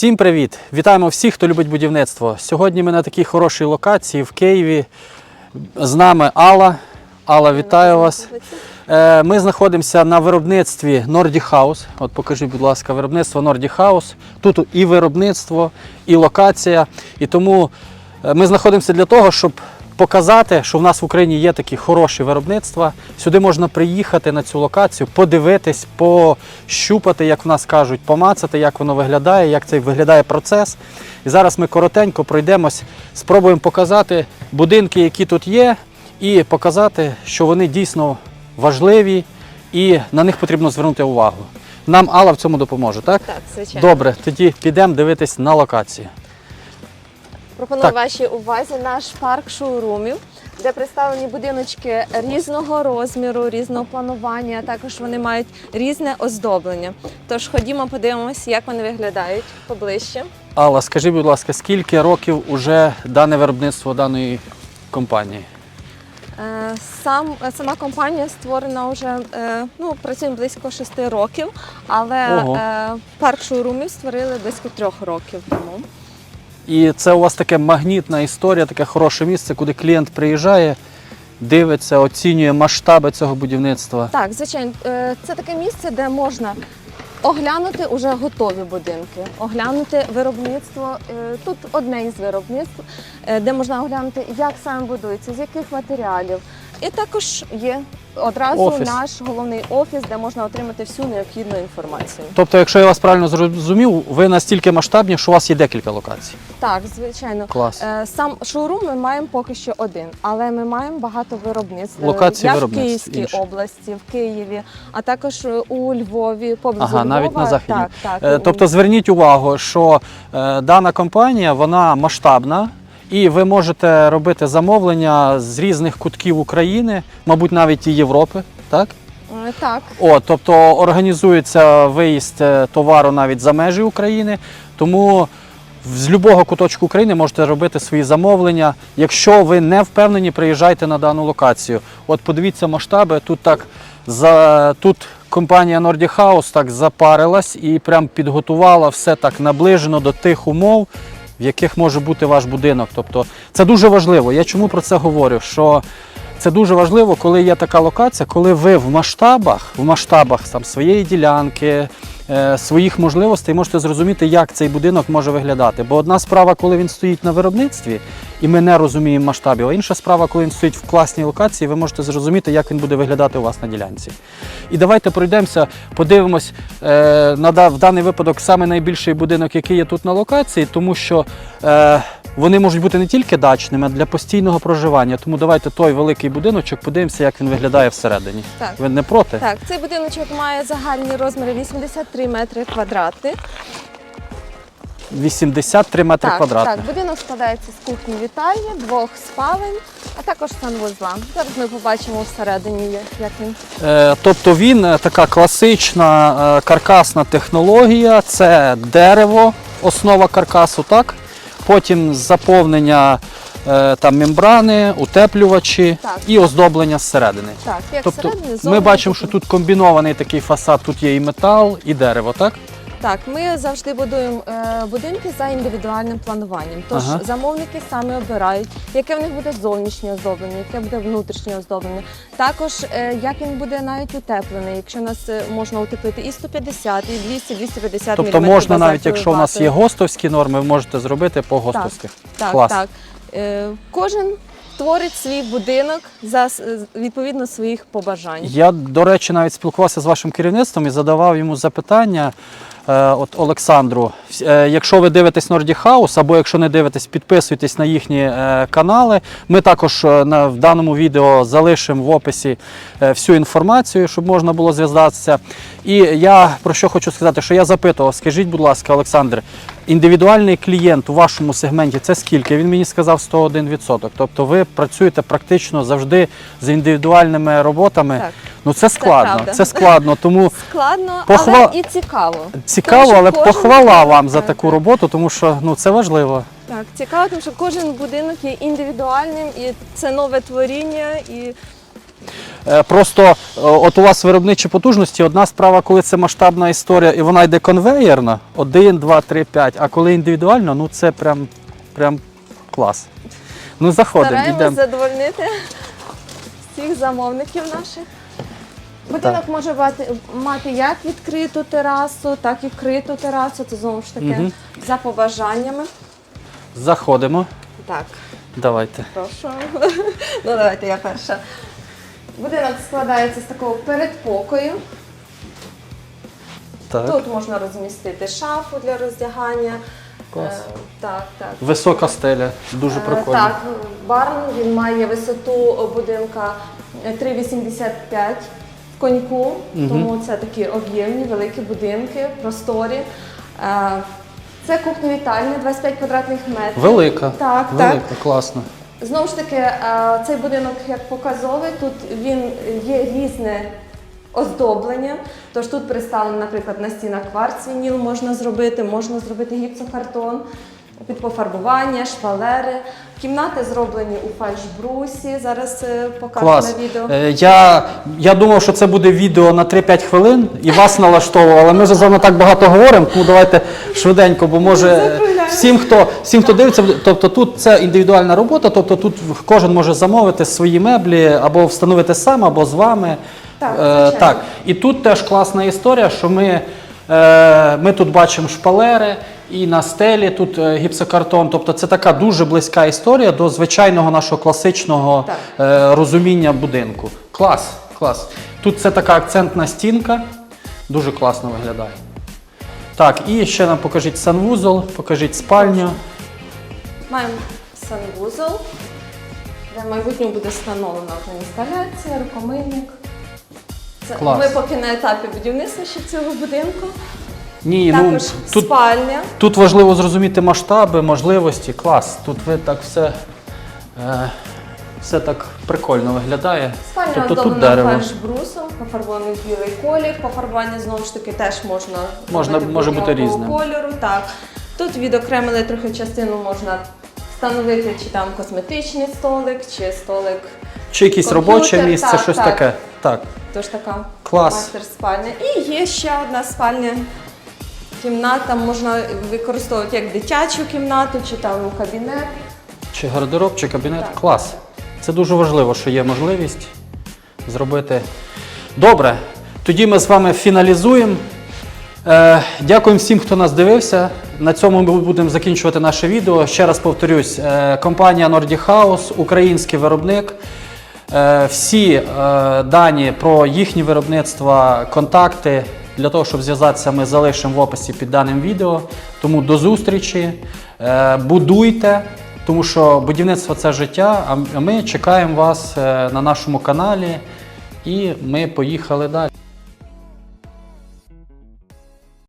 Всім привіт! Вітаємо всіх, хто любить будівництво. Сьогодні ми на такій хорошій локації в Києві. З нами Алла. Алла, вітаю вас. Е, Ми знаходимося на виробництві Nordic House. От покажіть, будь ласка, виробництво Nordic House. Тут і виробництво, і локація. І тому е, ми знаходимося для того, щоб показати, що в нас в Україні є такі хороші виробництва. Сюди можна приїхати на цю локацію, подивитись, пощупати, як в нас кажуть, помацати, як воно виглядає, як цей виглядає процес. І зараз ми коротенько пройдемось, спробуємо показати будинки, які тут є, і показати, що вони дійсно важливі і на них потрібно звернути увагу. Нам Алла в цьому допоможе, так? Так, звичайно. Добре, тоді підемо дивитись на локації. Пропоную Так. вашій увазі наш парк шоурумів, де представлені будиночки різного розміру, різного планування. а Також вони мають різне оздоблення. Тож ходімо, подивимося, як вони виглядають поближче. Алла, скажи, будь ласка, скільки років уже дане виробництво даної компанії? Е, Сам сама компанія створена вже е, ну працює близько шести років, але Ого. е, парк шоурумів створили близько трьох років тому. І це у вас таке магнітна історія, таке хороше місце, куди клієнт приїжджає, дивиться, оцінює масштаби цього будівництва. Так, звичайно, е, це таке місце, де можна оглянути вже готові будинки, оглянути виробництво. Е, Тут одне із виробництв, е, де можна оглянути, як саме будується, з яких матеріалів. І також є одразу Офіс. наш головний офіс, де можна отримати всю необхідну інформацію. Тобто, якщо я вас правильно зрозумів, ви настільки масштабні, що у вас є декілька локацій. Так, звичайно. Клас. Е, Сам шоурум ми маємо поки що один, але ми маємо багато виробництв. Е, Локацій як в Київській інші. області, в Києві, а також е, у Львові, поблизу Ага, Львова. навіть на Західній. Так, так. Тобто зверніть увагу, що е, дана компанія вона масштабна, і ви можете робити замовлення з різних кутків України, мабуть, навіть і Європи. Так? Е, Так, О, тобто організується виїзд е, товару навіть за межі України. Тому з будь-якого куточку України можете робити свої замовлення. Якщо ви не впевнені, приїжджайте на дану локацію. От подивіться масштаби. Тут так за тут компанія Nordic House так запарилась і прям підготувала все так наближено до тих умов, в яких може бути ваш будинок. Тобто це дуже важливо. Я чому про це говорю? Що це дуже важливо, коли є така локація, коли ви в масштабах, в масштабах там, своєї ділянки, своїх можливостей можете зрозуміти, як цей будинок може виглядати. Бо одна справа, коли він стоїть на виробництві, і ми не розуміємо масштабів, а інша справа, коли він стоїть в класній локації, ви можете зрозуміти, як він буде виглядати у вас на ділянці. І давайте пройдемося, подивимось е, на в даний випадок саме найбільший будинок, який є тут на локації, тому що е, вони можуть бути не тільки дачними, а для постійного проживання. Тому давайте той великий будиночок подивимося, як він виглядає всередині. так. Ви не проти? Так, цей будиночок має загальні розміри 83 метри квадратних. 83 метри Так, квадратних. так, будинок складається з кухні вітальні, двох спалень, а також санвузла. Зараз ми побачимо всередині, як- він. Е, Тобто він е, така класична е, каркасна технологія, це дерево, основа каркасу, так? Потім заповнення там мембрани, утеплювачі Так. і оздоблення зсередини. Так, як Тобто ми бачимо, що тут комбінований такий фасад, тут є і метал, і дерево, так? Так, ми завжди будуємо е, будинки за індивідуальним плануванням. Тож Ага. замовники самі обирають, яке в них буде зовнішнє оздоблення, яке буде внутрішнє оздоблення. Також е, як він буде навіть утеплений, якщо нас е, можна утеплити і 150, і 200, 250 Тобто можна навіть, якщо у нас є гостовські норми, ви можете зробити по гостовських. Так, Клас. так. Е, кожен творить свій будинок за відповідно своїх побажань. Я, до речі, навіть спілкувався з вашим керівництвом і задавав йому запитання. е, От Олександру, Е, якщо ви дивитесь Nordic House, або якщо не дивитесь, підписуйтесь на їхні канали. Ми також в даному відео залишимо в описі всю інформацію, щоб можна було зв'язатися. І я про що хочу сказати, що я запитував, скажіть, будь ласка, Олександр, індивідуальний клієнт у вашому сегменті це скільки? Він мені сказав 101%. Тобто ви працюєте практично завжди з індивідуальними роботами. Так. Ну це складно. правда. Це складно. Тому Складно, Похва- але і цікаво. цікаво, Тому але кожен похвала вам за так, таку так. роботу, тому що ну це важливо. Так, цікаво, тому що кожен будинок є індивідуальним, і це нове творіння, і Просто е, от у вас виробничі потужності. Одна справа, коли це масштабна історія і вона йде конвеєрно, 1, 2, 3, 5, а коли індивідуально, ну це прям, прям клас. Ну заходимо, стараємось задовольнити всіх замовників наших. Будинок може мати, мати як відкриту терасу, так і вкриту терасу. Це знову ж таки Мгм. за побажаннями. Заходимо. Так, Давайте. прошу. ну давайте я перша. Будинок складається з такого передпокою. Так. Тут можна розмістити шафу для роздягання. Клас. Е, так, так. Висока стеля, дуже Е, прикольно. Так, барн він має висоту будинка е, 3,85 в коньку, Мгм. тому це такі об'ємні, великі будинки, просторі. Е, Це кухня вітальня, 25 квадратних метрів. Велика. Так, Велика, так. класно. Знову ж таки, е, цей будинок як показовий, тут він є різне оздоблення. Тож тут представлено, наприклад, на стінах кварц вініл можна зробити, можна зробити гіпсокартон під пофарбування, шпалери. Кімнати зроблені у фальшбрусі. Зараз е, покажу на відео. Е, Я, я думав, що це буде відео на 3-5 хвилин і вас налаштовував, але ми вже з вами так багато говоримо, тому давайте швиденько, бо може Закругляємо. Всім, хто, всім, хто дивиться, тобто тут це індивідуальна робота, тобто тут кожен може замовити свої меблі або встановити сам, або з вами. Так, Е, так. І тут теж класна історія, що ми, е, ми тут бачимо шпалери, і на стелі тут е, гіпсокартон. Тобто це така дуже близька історія до звичайного нашого класичного Так. е, розуміння будинку. Клас, клас. Тут це така акцентна стінка, дуже класно виглядає. Так, і ще нам покажіть санвузол, покажіть спальню. Маємо санвузол, де в майбутньому буде встановлена вже інсталяція, рукомийник. Це Клас. ми поки на етапі будівництва ще цього будинку. Ні, ну тут, спальня. тут важливо зрозуміти масштаби, можливості. Клас. Тут ви так все, е, все так прикольно виглядає. Спальня тобто тут оздоблена дерево. фальшбрусом, пофарбований в білий колір. Пофарбування знову ж таки теж можна Можна- може бути різним. кольору. Так. Тут відокремили трохи частину можна встановити чи там косметичний столик, чи столик. Чи якесь Комп'ютер, робоче місце, так, щось так. таке. Так. Тож така Клас. майстер спальня. І є ще одна спальня. Кімната можна використовувати як дитячу кімнату, чи там кабінет. Чи гардероб, чи кабінет. Так. Клас. Це дуже важливо, що є можливість зробити. Добре, тоді ми з вами фіналізуємо. Е, дякуємо всім, хто нас дивився. На цьому ми будемо закінчувати наше відео. Ще раз повторюсь: е, компанія Nordic House, український виробник. Е, всі дані про їхні виробництва, контакти для того, щоб зв'язатися, ми залишимо в описі під даним відео. Тому до зустрічі. Будуйте, тому що будівництво це життя. А ми чекаємо вас е, на нашому каналі. І ми поїхали далі.